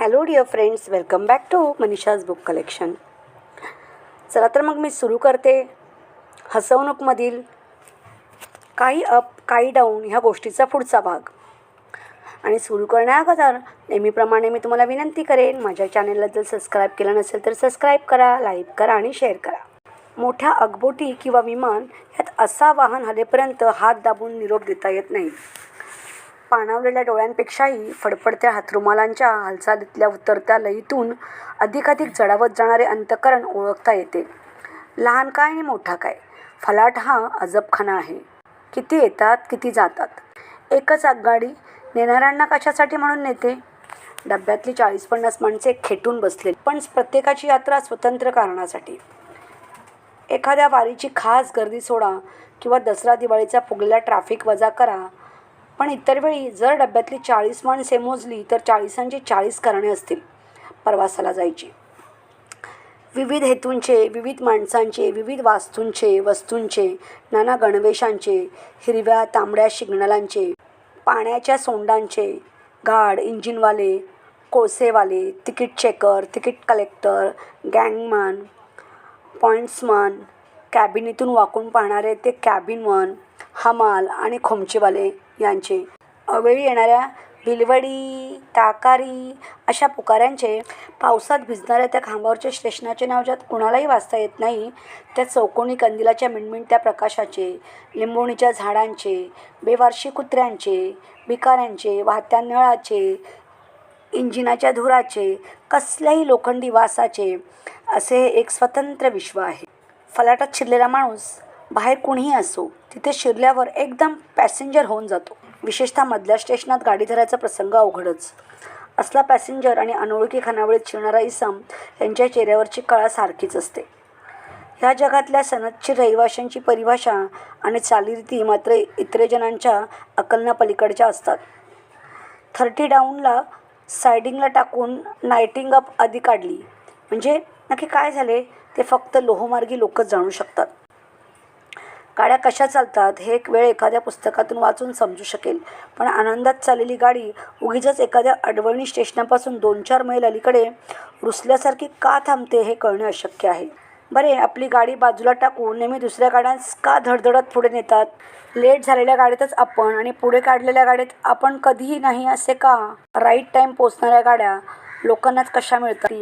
Hello dear friends welcome back to Manisha's book collection चला तर मग मी सुरू करते. हसवणूकमधील काही अप काही डाऊन ह्या गोष्टीचा पुढचा भाग. आणि सुरू करण्याअगोदर नेहमीप्रमाणे मी तुम्हाला विनंती करेन माझ्या चॅनलला जर सबस्क्राईब केलं नसेल तर सबस्क्राईब करा लाईक करा आणि शेअर करा. मोठ्या अगबोटी किंवा विमान ह्यात असा वाहन हलेपर्यंत हात दाबून निरोप देता येत नाही. पाणावलेल्या डोळ्यांपेक्षाही फडफडत्या हातरुमालांच्या हालचालीतल्या उतरत्या लयीतून अधिकाधिक जडावत जाणारे अंतकरण ओळखता येते. लहान काय आणि मोठा काय? फलाट हा अजबखाना आहे. किती येतात किती जातात? एकच आगगाडी नेणाऱ्यांना कशासाठी म्हणून नेते? डब्यातली चाळीस पन्नास माणसे खेटून बसले पण प्रत्येकाची यात्रा स्वतंत्र कारणासाठी. एखाद्या वारीची खास गर्दी सोडा किंवा दसरा दिवाळीचा फुगलेला ट्रॅफिक वजा करा पण इतर वेळी जर डब्यातली चाळीस माणसे मोजली तर चाळीसांची चाळीस कारणे असतील प्रवासाला जायची. विविध हेतूंचे विविध माणसांचे विविध वास्तूंचे वस्तूंचे नाना गणवेशांचे हिरव्या तांबड्या शिग्नलांचे पाण्याच्या सोंडांचे गार्ड इंजिनवाले कोळसेवाले ticket checker ticket collector gangman pointsman कॅबिनीतून वाकून पाहणारे ते कॅबिनमन हमाल आणि खोमचेवाले यांचे. अवेळी येणाऱ्या भिलवडी ताकारी अशा पुकाऱ्यांचे पावसात भिजणाऱ्या त्या खांबावरच्या स्टेशनाचे नाव ज्यात कुणालाही वाचता येत नाही त्या चौकोनी कंदिलाच्या मिणमिणत्या प्रकाशाचे लिंबोणीच्या झाडांचे बेवारशी कुत्र्यांचे भिकाऱ्यांचे वाहत्या नळाचे इंजिनाच्या धुराचे कसल्याही लोखंडी वासाचे असे एक स्वतंत्र विश्व आहे. फलाटात शिरलेला माणूस बाहेर कुणीही असो तिथे शिरल्यावर एकदम पॅसेंजर होऊन जातो. विशेषतः मधल्या स्टेशनात गाडी धरायचा प्रसंग अवघडच. असला पॅसेंजर आणि अनोळखी खानावळीत शिरणारा इसम यांच्या चेहऱ्यावरची कळा सारखीच असते. ह्या जगातल्या सनदशीर रहिवाशांची परिभाषा आणि चालीरीती मात्र इतरेजनांच्या अकलना पलीकडच्या असतात. थर्टी डाऊनला सायडिंगला टाकून नायटिंग अप आधी काढली. म्हणजे नक्की काय झाले? ते फक्त लोहमार्गी लोकच जाणू शकतात. गाड्या कशा चालतात हे एक वेळ एखाद्या पुस्तकातून वाचून समजू शकेल. पण आनंदात चाललेली गाडी उगीचच एखाद्या अडवणी स्टेशनापासून दोन चार मैल अलीकडे रुसल्यासारखी का थांबते हे कळणे अशक्य आहे. बरे आपली गाडी बाजूला टाकून नेहमी दुसऱ्या गाड्यांस का धडधडत पुढे नेतात? लेट झालेल्या गाडीतच आपण आणि पुढे काढलेल्या गाडीत आपण कधीही नाही असे का? राईट टाईम पोचणाऱ्या गाड्या लोकांनाच कशा मिळतात?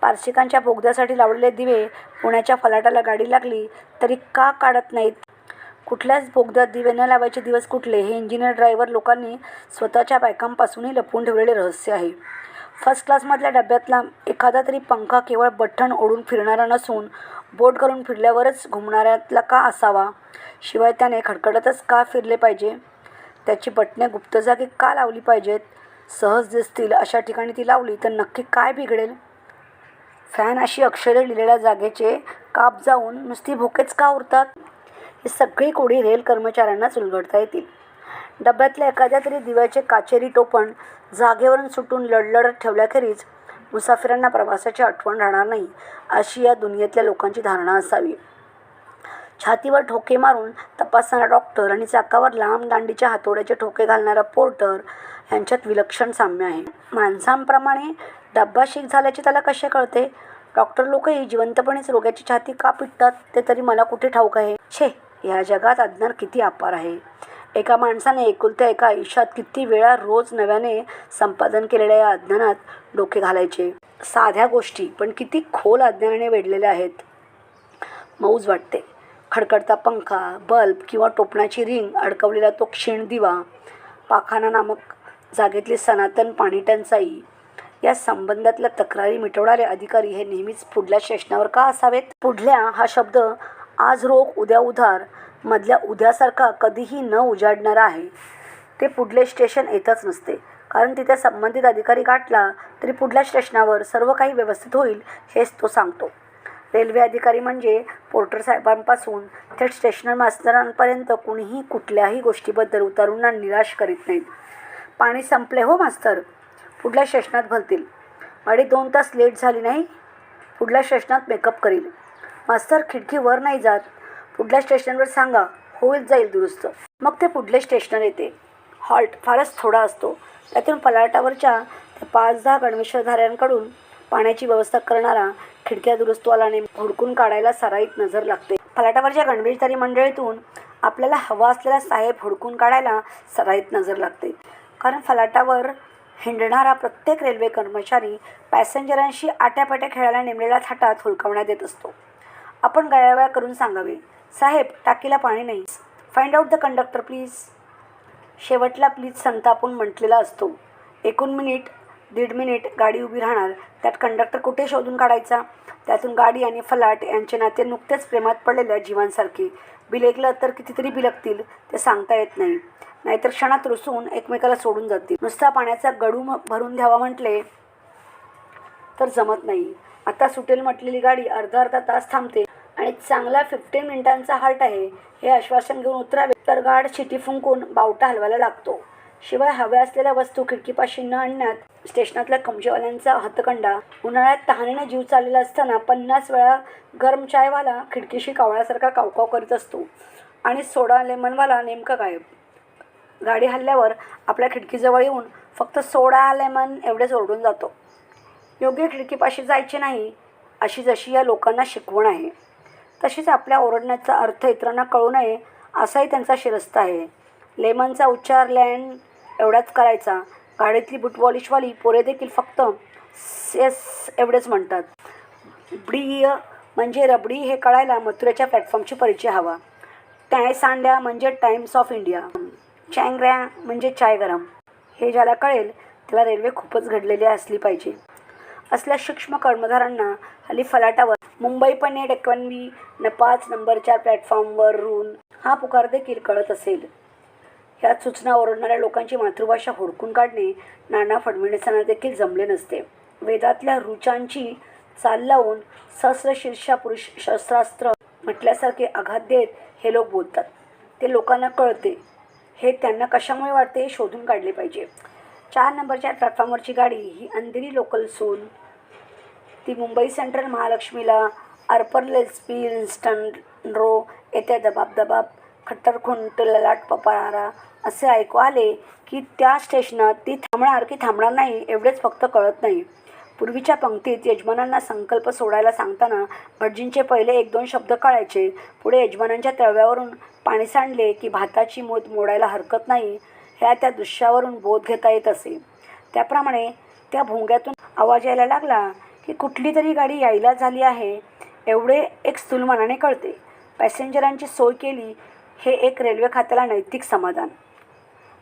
पारसिकांच्या बोगद्यासाठी लावलेले दिवे पुण्याच्या फलाटाला गाडी लागली तरी का काढत नाहीत? कुठल्याच बोगद्यात दिवे न लावायचे दिवस कुठले हे इंजिनियर ड्रायव्हर लोकांनी स्वतःच्या बायकांपासूनही लपवून ठेवलेले रहस्य आहे. फर्स्ट क्लासमधल्या डब्यातला एखादा तरी पंखा केवळ बठ्ठण ओढून फिरणारा नसून बोट करून फिरल्यावरच घुमणाऱ्यातला का असावा? शिवाय त्याने खडखडतच का फिरले पाहिजे? त्याची बटणे गुप्त जागी का लावली पाहिजेत? सहज दिसतील अशा ठिकाणी ती लावली तर नक्की काय बिघडेल? फॅन अशी अक्षरे लिहिलेल्या जागेचे काप जाऊन नुसती भोकेच का उरतात? ही सगळी कोडी रेल कर्मचाऱ्यांनाच उलगडता येतील. डब्यातल्या एखाद्या तरी दिव्याचे काचेरी टोपण जागेवरून सुटून लडलडत ठेवल्याखेरीज मुसाफिरांना प्रवासाची आठवण राहणार नाही अशी या दुनियेतल्या लोकांची धारणा असावी. छातीवर ठोके मारून तपासणारा डॉक्टर आणि चाकावर लांब दांडीच्या हातोड्याचे ठोके घालणारा पोर्टर यांच्यात विलक्षण साम्य आहे. माणसांप्रमाणे डब्बा शीक झाल्याचे त्याला कसे कळते? डॉक्टर लोकही जिवंतपणेच रोग्याची छाती का पिटतात ते तरी मला कुठे ठाऊक आहे? छे! ह्या जगात अज्ञान किती अपार आहे. एका माणसाने एकुलत्या एका आयुष्यात किती वेळा रोज नव्याने संपादन केलेल्या या अज्ञानात डोके घालायचे? साध्या गोष्टी पण किती खोल अज्ञानाने वेढलेल्या आहेत. मौज वाटते. खडखडता पंखा बल्ब किंवा टोपणाची रिंग अडकवलेला तो क्षीण दिवा पाखाना नामक जागेतली सनातन पाणी टंचाई या संबंधातल्या तक्रारी मिटवणारे अधिकारी हे नेहमीच पुढल्या शेषणावर का असावेत? पुढल्या हा शब्द आज रोख उद्या उधार. मधल्या उद्यासारखा कधीही न उजाडणारा आहे. ते पुढले स्टेशन येतच नसते. कारण तिथे संबंधित अधिकारी गाठला तरी पुढल्या स्टेशनावर सर्व काही व्यवस्थित होईल हेच तो सांगतो. रेल्वे अधिकारी म्हणजे पोर्टर साहेबांपासून थेट स्टेशनर मास्तरांपर्यंत कुणीही कुठल्याही गोष्टीबद्दल उतरूंना निराश करीत नाहीत. पाणी संपले हो मास्तर. पुढल्या स्टेशनात भरतील गाडी दोन तास लेट झाली नाही? पुढल्या स्टेशनात मेकअप करील. मास्तर खिडकीवर नाही जात. पुढल्या स्टेशनवर सांगा होईल जाईल दुरुस्त. मग ते पुढले स्टेशनर येते. हॉल्ट फारच थोडा असतो. त्यातून फलाटावरच्या त्या पाच दहा गणवेशधाऱ्यांकडून पाण्याची व्यवस्था करणारा खिडक्या दुरुस्तवालाने हुडकून काढायला सराईत नजर लागते. फलाटावरच्या गणवेशधारी मंडळीतून आपल्याला हवा असलेला साहेब हुडकून काढायला सराईत नजर लागते. कारण फलाटावर हिंडणारा प्रत्येक रेल्वे कर्मचारी पॅसेंजरांशी आट्यापाट्या खेळायला नेमलेल्या थाटात हुलकावण्यात येत असतो. आपण गयावया करून सांगावे. साहेब टाकीला पाणी नाही. Find out the conductor please शेवटला प्लीज संतापून म्हटलेला असतो. एकूण मिनिट दीड मिनिट गाडी उभी राहणार. त्यात कंडक्टर कुठे शोधून काढायचा? त्यातून गाडी आणि फलाट यांचे नाते नुकतेच प्रेमात पडलेल्या जीवांसारखे. बिलेकलं तर कितीतरी बिलकतील ते सांगता येत नाही. नाहीतर क्षणात रुसून एकमेकाला सोडून जातील. नुसता पाण्याचा गडू म- भरून द्यावा म्हटले तर जमत नाही. आता सुटेल म्हटलेली गाडी अर्धा अर्धा तास थांबते. आणि चांगला फिफ्टीन मिनिटांचा हार्ट आहे हे आश्वासन घेऊन उतरावे तर गाड शिटी फुंकून बावटा हलवायला लागतो. शिवाय हव्या असलेल्या वस्तू खिडकीपाशी न आणण्यात स्टेशनातल्या कमजेवाल्यांचा हतकंडा उन्हाळ्यात तहानेने जीव चाललेला असताना पन्नास वेळा गरम चायवाला खिडकीशी कावळ्यासारखा कावकाव करीत असतो. आणि सोडा लेमनवाला नेमका गायब गाडी हल्ल्यावर आपल्या खिडकीजवळ येऊन फक्त सोडा लेमन एवढेच ओरडून जातो. योग्य खिडकीपाशी जायचे नाही अशी जशी या लोकांना शिकवण आहे. तशीच आपल्या ओरडण्याचा अर्थ इतरांना कळू नये असाही त्यांचा शिरस्ता आहे. लेमनचा उच्चार लँड एवढाच करायचा. गाडीतली बुटवॉलिशवाली पोरे देखील फक्त सेस एवढेच म्हणतात. ब्डी म्हणजे रबडी हे कळायला मथुरेच्या प्लॅटफॉर्मची परिचय हवा. टाय सांड्या म्हणजे टाइम्स ऑफ इंडिया. चँग्र्या म्हणजे चाय गरम. हे ज्याला कळेल त्याला रेल्वे खूपच घडलेली असली पाहिजे. असल्या सूक्ष्म कर्मधारांना हल्ली फलाटावर मुंबई पण नेट एकोणवी न पाच नंबरच्या प्लॅटफॉर्मवरून हा पुकार देखील कळत असेल. ह्यात सूचना ओरडणाऱ्या लोकांची मातृभाषा हुडकून काढणे नाना फडणवीसांना देखील जमले नसते. वेदातल्या रुचांची चाल लावून सहस्रशीर्षा पुरुष शस्त्रास्त्र म्हटल्यासारखे आघात देत हे लोक बोलतात. ते लोकांना कळते. हे त्यांना कशामुळे वाटते हे शोधून काढले पाहिजे. चार नंबरच्या प्लॅटफॉर्मवरची गाडी ही अंधेरी लोकल सून ती मुंबई सेंट्रल महालक्ष्मीला अर्पर लेस्पी इन्स्टन रो येथे दबाब दबाब खट्टर खुंट ललाट पपारा असे ऐकू आले की त्या स्टेशनात ती थांबणार की थांबणार नाही एवढेच फक्त कळत नाही. पूर्वीच्या पंक्तीत यजमानांना संकल्प सोडायला सांगताना भटजींचे पहिले एक दोन शब्द कळायचे. पुढे यजमानांच्या तळव्यावरून पाणी सांडले की भाताची मोद मोडायला हरकत नाही ह्या त्या दृश्यावरून बोध घेता येत असे. त्याप्रमाणे त्या भोंग्यातून आवाज यायला लागला की कुठली तरी गाडी यायला झाली आहे एवढे एक स्थूलमानाने कळते. पॅसेंजरांची सोय केली हे एक रेल्वे खात्याला नैतिक समाधान.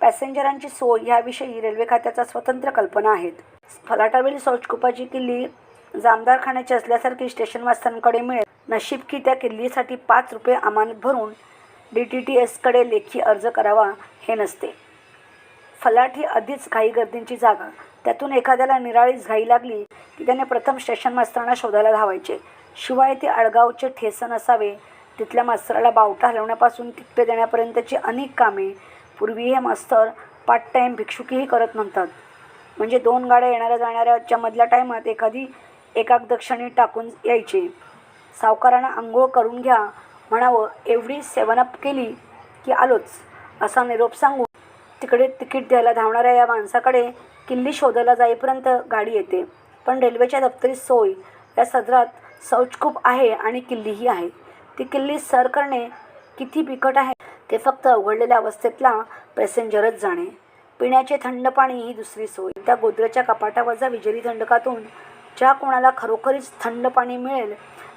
पॅसेंजरांची सोय याविषयी रेल्वे खात्याचा स्वतंत्र कल्पना आहेत. फलाटावेली शौचकुपाची किल्ली जामदार खाण्याची असल्यासारखी स्टेशन मास्तरांकडे मिळेल. नशीब की त्या किल्लीसाठी पाच रुपये अमानत भरून डी टी टी एसकडे लेखी अर्ज करावा हे नसते. फलाट ही आधीच घाई गर्दींची जागा. त्यातून एखाद्याला निराळीच घाई लागली की त्याने प्रथम स्टेशन मास्तरांना शोधायला धावायचे. शिवाय ते आडगावचे ठेसन असावे. तिथल्या मास्तराला बावटा हलवण्यापासून तिकटे देण्यापर्यंतची अनेक कामे. पूर्वी हे मास्तर पार्ट टाईम भिक्षुकीही करत म्हणतात म्हणजे दोन गाड्या येणाऱ्या जाणाऱ्याच्या मधल्या टायमात एखादी एकाक टाकून यायचे. सावकारांना आंघोळ करून घ्या म्हणावं एवढी सेवनअप केली की आलोच असा निरोप सांगून तिकडे तिकीट द्यायला धावणाऱ्या या माणसाकडे किल्ली शोधायला जाईपर्यंत गाडी येते. पण रेल्वेच्या दप्तरी सोय या सदरात शौचकूप आहे आणि किल्लीही आहे. ती किल्ली सर करणे किती बिकट आहे ते फक्त अवघडलेल्या अवस्थेतला पॅसेंजरच जाणे. पिण्याचे थंड पाणी ही दुसरी सोय. त्या गोदरेच्या कपाटावरचा विजेरी थंडकातून ज्या कोणाला खरोखरीच थंड पाणी मिळेल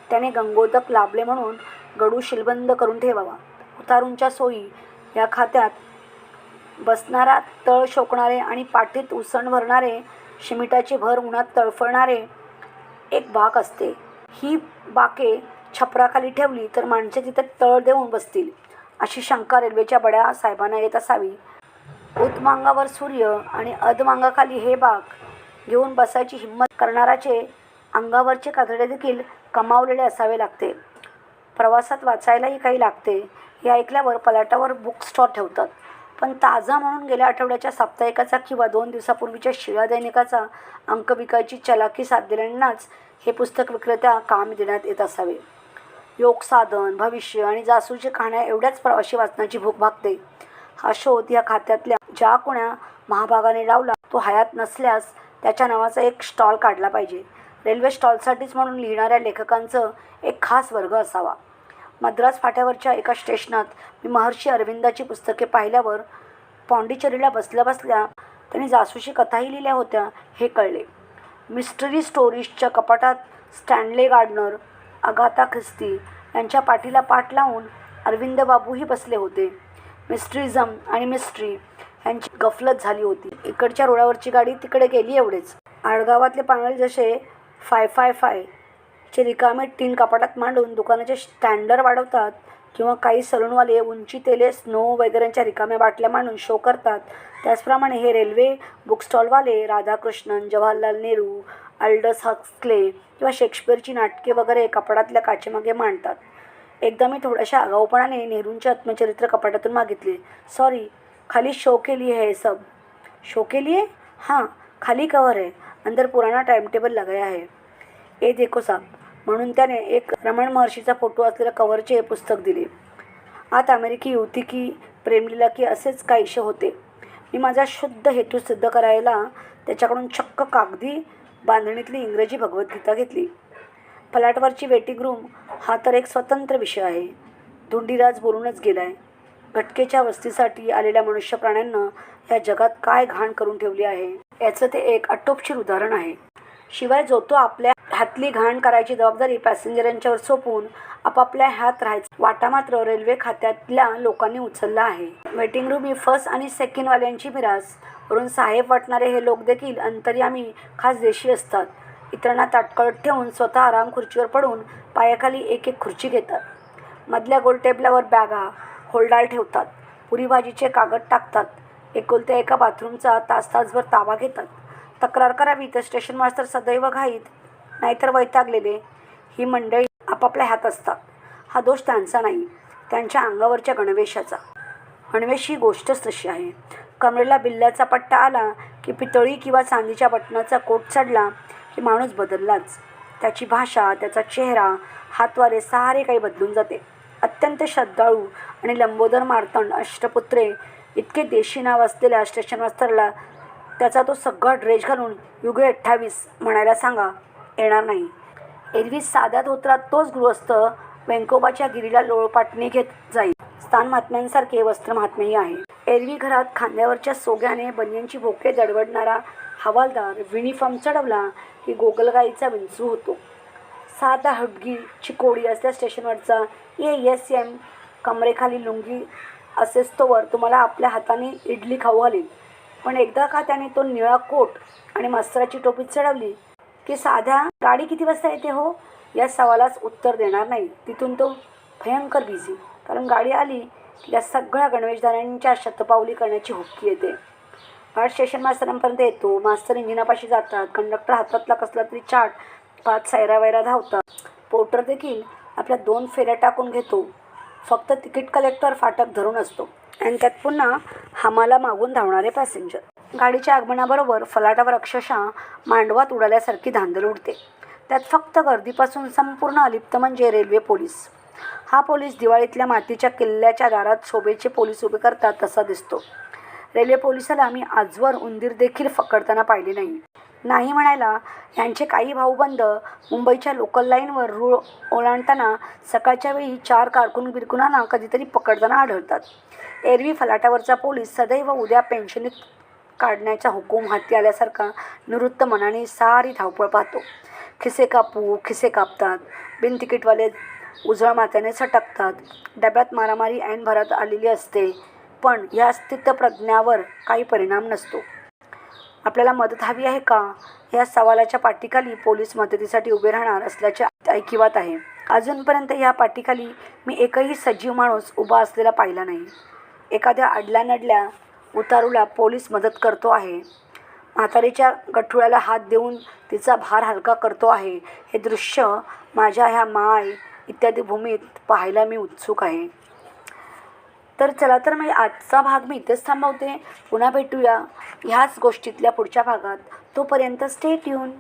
त्याने गंगोदक लाभले म्हणून गडू शिलबंद करून ठेवावा. उतारूंच्या सोयी या खात्यात बसणारा तळ शोकणारे आणि पाठीत उसण भरणारे शिमिटाची भर उन्हात तळफळणारे एक बाक असते. ही बाके छपराखाली ठेवली तर माणसे तिथे तळ देऊन बसतील अशी शंका रेल्वेच्या बड्या साहेबांना येत असावी. उतमांगावर सूर्य आणि अधमांगाखाली हे बाक घेऊन बसायची हिंमत करणाराचे अंगावरचे कातडे देखील कमावलेले असावे लागते. प्रवासात वाचायलाही काही लागते हे ऐकल्यावर पलाटावर बुक स्टॉल ठेवतात. पण ताजा म्हणून गेल्या आठवड्याच्या साप्ताहिकाचा किंवा दोन दिवसापूर्वीच्या शिळा दैनिकाचा अंक विकायची चलाकी साधलेल्यांनाच हे पुस्तक विक्रेत्या काम देण्यात येत असावे. योगसाधन भविष्य आणि जासूची कहाण्या एवढ्याच प्रवाशी वाचनाची भूक भागते. हा शोध या खात्यातल्या ज्या कोण्या महाभागाने लावला तो हयात नसल्यास त्याच्या नावाचा एक स्टॉल काढला पाहिजे. रेल्वे स्टॉलसाठीच म्हणून लिहिणाऱ्या लेखकांचं एक खास वर्ग असावा. मद्रास फाट्यावरच्या एका स्टेशनात मी महर्षी अरविंदाची पुस्तके पाहिल्यावर पॉंडिचेरीला बसल्या बसल्या त्यांनी जासूशी कथाही लिहिल्या होत्या हे कळले. मिस्टरी स्टोरीजच्या कपाटात स्टॅनले गार्डनर अगाथा ख्रिस्ती यांच्या पाठीला पाठ लावून अरविंद बाबूही बसले होते. मिस्ट्रिझम आणि मिस्ट्री यांची गफलत झाली होती. इकडच्या रोडावरची गाडी तिकडे गेली एवढेच. आडगावातले पांगळे जसे फाय फाय फाय चे रिकामे टीन कपाटात मांडून दुकानाचे स्टँडर्ड वाढवतात किंवा काही सलूनवाले उंची तेले स्नो वगैरेंच्या रिकाम्या बाटल्या मांडून शो करतात. त्याचप्रमाणे हे रेल्वे बुकस्टॉलवाले राधाकृष्णन जवाहरलाल नेहरू अल्डस हक्सले किंवा शेक्सपिअरची नाटके वगैरे कपाटातल्या काचेमागे मांडतात. एकदा मी थोड्याशा आगाऊपणाने नेहरूंचे आत्मचरित्र कपाटातून मागितले. सॉरी खाली शो के लिए है सब. शो के लिए हाँ खाली कवर है अंदर पुराना टाइम टेबल लगाया है ए देखो साहब. म्हणून त्याने एक रमण महर्षीचा फोटो असलेल्या कवरचे हे पुस्तक दिले. आत अमेरिकी युवती की प्रेमलीला की असेच काहीसे होते. मी माझा शुद्ध हेतू सिद्ध करायला त्याच्याकडून चक्क कागदी बांधणीतली इंग्रजी भगवद्गीता घेतली. फलाटवरची वेटिंग रूम हा तर एक स्वतंत्र विषय आहे. धुंडीराज बोलूनच गेलाय. घटकेच्या वस्तीसाठी आलेल्या मनुष्य प्राण्यांना या जगात काय घाण करून ठेवली आहे? याचं ते एक अटोपशीर उदाहरण आहे. शिवाय जो तो आपल्या हातली घाण करायची जबाबदारी पॅसेंजरांच्यावर सोपवून आपापल्या हात राहायचा. वाटा मात्र रेल्वे खात्यातल्या लोकांनी उचलला आहे. वेटिंग रूम ही फर्स्ट आणि सेकंडवाल्यांची मिरास. वरून साहेब वाटणारे हे लोक देखील अंतर्यामी खास देशी असतात. इतरांना ताटकळत ठेवून स्वतः आराम खुर्चीवर पडून पायाखाली एक एक खुर्ची घेतात. मधल्या गोल टेबलावर बॅगा होल्डाल ठेवतात. पुरी भाजीचे कागद टाकतात. एकुलत्या एका बाथरूमचा तास तासभर ताबा घेतात. तक्रार करावी तर स्टेशन मास्तर सदैव घाईत नाहीतर वैतागलेले. ही मंडळी आपापल्या हात असतात. हा दोष त्यांचा नाही त्यांच्या अंगावरच्या गणवेशाचा. गणवेश ही गोष्टच तशी आहे. कमरेला बिल्ल्याचा पट्टा आला की पितळी किंवा चांदीच्या बटणाचा कोट चढला की माणूस बदललाच. त्याची भाषा त्याचा चेहरा हातवारे सारे काही बदलून जाते. अत्यंत श्रद्धाळू आणि लंबोदर मारतंड अष्टपुत्रे इतके देशी नाव असलेल्या स्टेशन मास्तरला त्याचा तो सगळा ड्रेस घालून युगे अठ्ठावीस म्हणायला सांगा येणार नाही. एरवी साध्या धोत्रात तोच गृहस्थ वेंकोबाच्या गिरीला लोळपाटणी घेत जाईल. स्थान महात्म्यांसारखे वस्त्र महात्मेही आहे. एरवी घरात खांद्यावरच्या सोग्याने बनियांची भोके दडवडणारा हवालदार युनिफॉर्म चढवला की गोगलगाईचा विंचू होतो. साधा हडगी चिकोडी असल्या स्टेशनवरचा ये एस एम कमरेखाली लुंगी असेच तोवर तुम्हाला आपल्या हाताने इडली खाऊ घालील पण एकदा का त्याने तो निळा कोट आणि मास्तराची टोपी चढवली की साध्या गाडी किती वाजता येते हो? या सवालाच उत्तर देणार नाही. तिथून तो भयंकर बिझी कारण गाडी आली की त्या सगळ्या गणवेशदारांच्या शतपावली करण्याची हुक्की येते. घाट स्टेशन मास्तरांपर्यंत येतो. मास्तर इंजिनापाशी जातात. कंडक्टर हातातला कसला तरी चाट पाच सायरा वैरा धावतात. पोर्टर देखील आपल्या दोन फेऱ्या टाकून घेतो. फक्त तिकीट कलेक्टर फाटक धरून असतो. आणि त्यात पुन्हा हमाला मागून धावणारे पॅसेंजर. गाडीच्या आगमनाबरोबर फलाटावर अक्षरशः मांडवात उडाल्यासारखी धांदल उडते. त्यात फक्त गर्दीपासून संपूर्ण अलिप्त म्हणजे रेल्वे पोलीस. हा पोलीस दिवाळीतल्या मातीच्या किल्ल्याच्या दारात शोभेचे पोलीस उभे करतात तसा दिसतो. रेल्वे पोलिसाला आम्ही आजवर उंदीर देखील फकडताना पाहिले नाही. नाही म्हणायला. यांचे काही भाऊबंद मुंबईच्या लोकल लाईनवर रूळ ओलांडताना सकाळच्या वेळी चार कारकून बिरकुनांना कधीतरी पकडताना आढळतात. एरवी फलाटावरचा पोलीस सदैव उद्या पेन्शनीत काढण्याचा हुकूम हाती आल्यासारखा निवृत्त मनाने सारी धावपळ पाहतो. खिसे कापू खिसे कापतात. बिन तिकीटवाले उजळ मात्याने सटकतात. डब्यात मारामारी ऐन भरात आलेली असते. पण या स्थितप्रज्ञावर काही परिणाम नसतो. आपल्याला मदत हवी आहे का? या सवालाच्या पाठीखाली पोलीस मदतीसाठी उभे राहणार असल्याचे ऐकिवात आहे. अजूनपर्यंत या पाठीखाली मी एकही सजीव माणूस उभा असलेला पाहिला नाही. एखाद्या अडल्या नडल्या उतारूला पोलीस मदत करतो आहे. म्हातारीच्या गठुळ्याला हात देऊन तिचा भार हलका करतो आहे. हे दृश्य माझ्या ह्या माय इत्यादी भूमीत पाहायला मी उत्सुक आहे. तर चला तर मी आजचा भाग मी इथेच थांबवते. पुन्हा भेटूया ह्याच गोष्टीतल्या पुढच्या भागात. तोपर्यंत स्टे ट्यून